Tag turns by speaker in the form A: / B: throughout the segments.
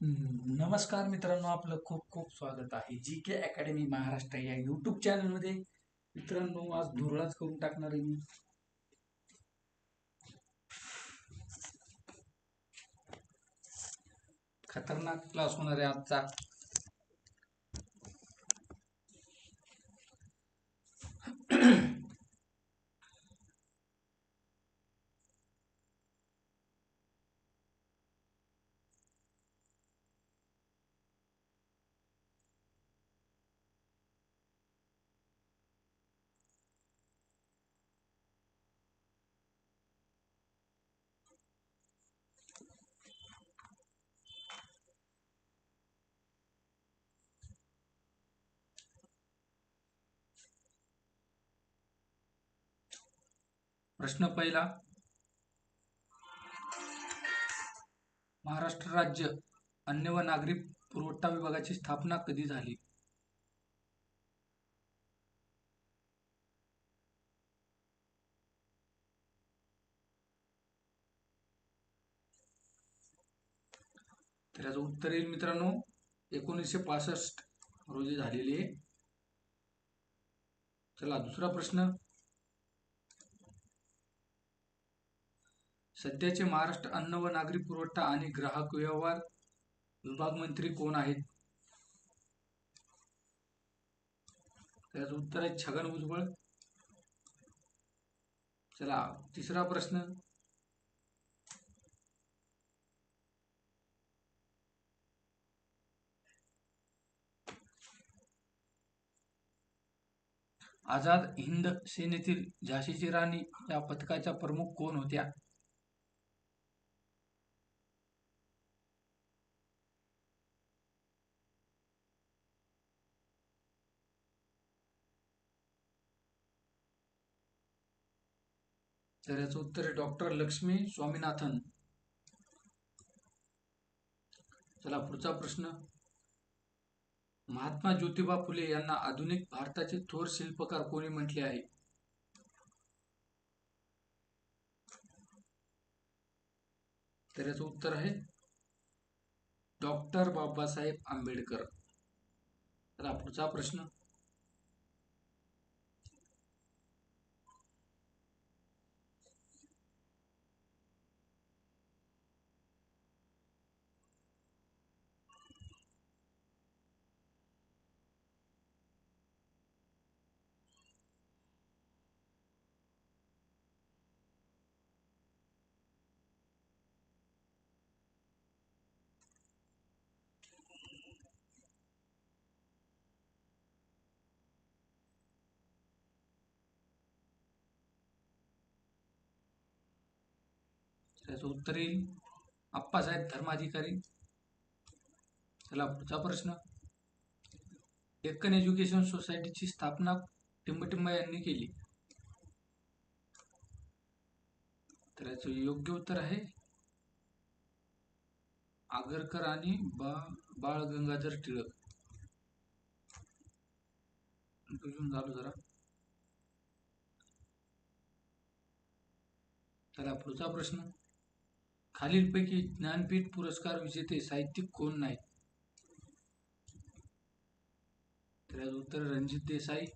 A: नमस्कार मित्रांनो आपलं खूप खूप स्वागत आहे. जी के अकॅडमी महाराष्ट्र या युट्यूब चॅनलमध्ये मित्रांनो आज धुरळाच करून टाकणार आहे मी. खतरनाक क्लास होणार आहे आजचा. प्रश्न पहिला. महाराष्ट्र राज्य अन्न व नागरी पुरवठा विभागाची स्थापना कधी झाली? तर याचं उत्तर येईल मित्रांनो एकोणीसशे पासष्ट रोजी झालेली आहे. चला दुसरा प्रश्न. सध्याचे महाराष्ट्र अन्न व नागरी पुरवठा आणि ग्राहक व्यवहार विभाग मंत्री कोण आहेत? त्याचं उत्तर आहे छगन भुजबळ. चला तिसरा प्रश्न. आझाद हिंद सेनेतील झाशीची राणी या पथकाच्या प्रमुख कोण होत्या? तर याचं उत्तर आहे डॉक्टर लक्ष्मी स्वामीनाथन. चला पुढचा प्रश्न. महात्मा ज्योतिबा फुले यांना आधुनिक भारताचे थोर शिल्पकार कोणी म्हटले आहे? तर याचं उत्तर आहे डॉक्टर बाबासाहेब आंबेडकर. चला पुढचा प्रश्न. त्याचं उत्तर येईल. आप्पासाहेब धर्माधिकारी. चला पुढचा प्रश्न. डेक्कन एज्युकेशन सोसायटीची स्थापना टिंबटिंब यांनी केली. तर याचं योग्य उत्तर आहे. आगरकर आणि बा बाळ गंगाधर टिळक. कन्फ्युजन झालं जरा. चला पुढचा प्रश्न. खालीलपैकी ज्ञानपीठ पुरस्कार विजेते साहित्यिक कोण नाहीत? तर उत्तर Ranjit Desai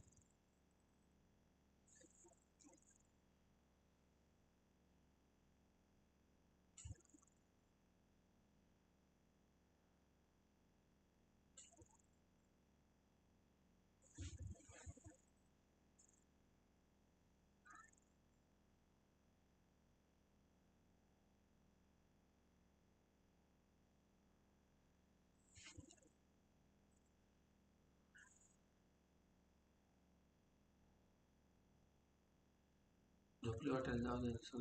A: got another So.